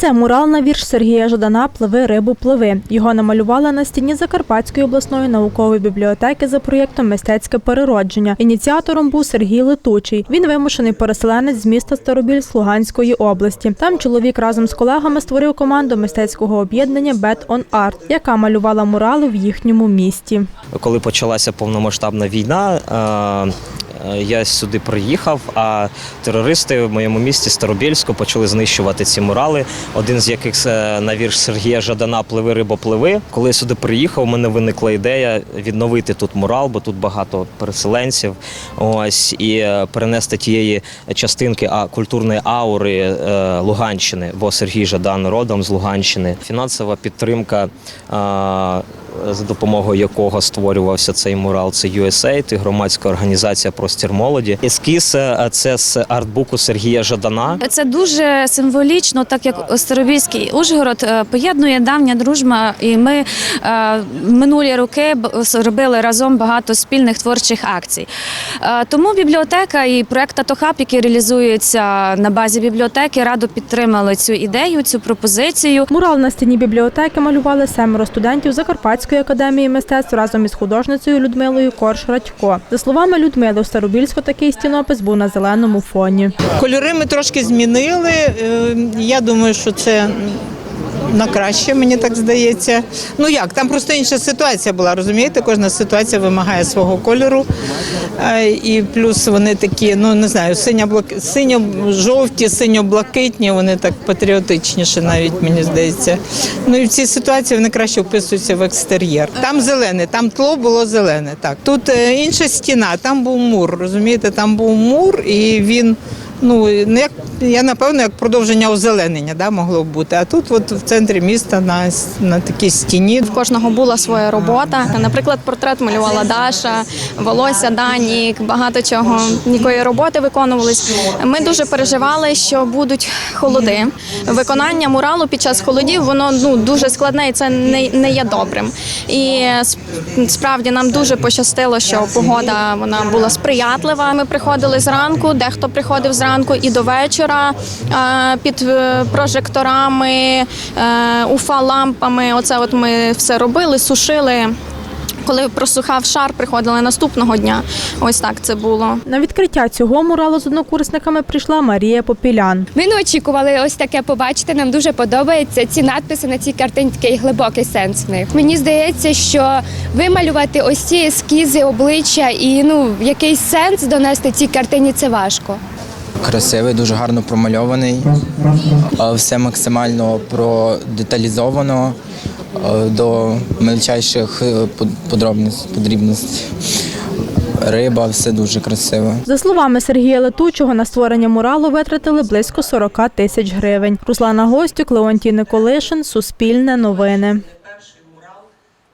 Це мурал на вірш Сергія Жадана Пливи рибу пливи. Його намалювали на стіні Закарпатської обласної наукової бібліотеки за проєктом Мистецьке переродження. Ініціатором був Сергій Летучий. Він вимушений переселенець з міста Старобільськ Луганської області. Там чоловік разом з колегами створив команду мистецького об'єднання Bet on Art, яка малювала мурали в їхньому місті. Коли почалася повномасштабна війна, е, я сюди приїхав, а терористи в моєму місті Старобільську почали знищувати ці мурали. Один з яких е, на вірш Сергія Жадана Пливи рибо пливи. Коли я сюди приїхав, у мене виникла ідея відновити тут мурал, бо тут багато переселенців. Ось і е, перенести тієї частинки а, культурної аури е, Луганщини, бо Сергій Жадан родом з Луганщини. Фінансова підтримка. За допомогою якого створювався цей мурал, це USAID і громадська організація Простір молоді. Ескіз це з артбуку Сергія Жадана. Це дуже символічно, так як Старобільський Ужгород е, поєднує давня дружба, і ми е, минулі роки робили разом багато спільних творчих акцій. Е, Тому бібліотека і проект «Татохаб», який реалізується на базі бібліотеки, радо підтримали цю ідею, цю пропозицію. Мурал на стіні бібліотеки малювали семеро студентів Закарпатської академії мистецтв разом із художницею Людмилою Корш-Радько. За словами Людмили, у Старобільську такий стінопис був на зеленому фоні. Кольори ми трошки змінили. Е, Я думаю, що це на краще, мені так здається. Ну як, там просто інша ситуація була, розумієте? Кожна ситуація вимагає свого кольору. Е, І плюс вони такі, ну не знаю, синьо-жовті, синьо-блакитні, вони так патріотичніше навіть, мені здається. Ну і в цій ситуації вони краще вписуються в екстер'єр. Там зелене, там тло було зелене. Так, тут е, інша стіна, там був мур, розумієте, там був мур, і він. Ну, не як я напевно як продовження озеленення да, могло б бути. А тут, от в центрі міста, на, на такій стіні. В кожного була своя робота. Наприклад, портрет малювала Даша, волосся Данік, багато чого. Нікої роботи виконувались. Ми дуже переживали, що будуть холоди. Виконання муралу під час холодів воно ну дуже складне і це не, не є добрим. І сп- справді нам дуже пощастило, що погода вона була сприятлива. Ми приходили зранку, дехто приходив зранку і до вечора е, під е, прожекторами, е, уфа-лампами. Оце от ми все робили, сушили. Коли просухав шар, приходили наступного дня. Ось так це було. На відкриття цього муралу з однокурсниками прийшла Марія Попілян. Ми не очікували ось таке побачити. Нам дуже подобається ці надписи на цій картині, такий глибокий сенс в них. Мені здається, що вималювати ось ці ескізи, обличчя і ну якийсь сенс донести цій картині це важко. Красивий, дуже гарно промальований. Все максимально продеталізовано е, до мельчайших е, под- Риба, все дуже красиво. За словами Сергія Летучого, на створення муралу витратили близько 40 тисяч гривень. Руслана Гостюк, Леонтій Николишин, Суспільне новини.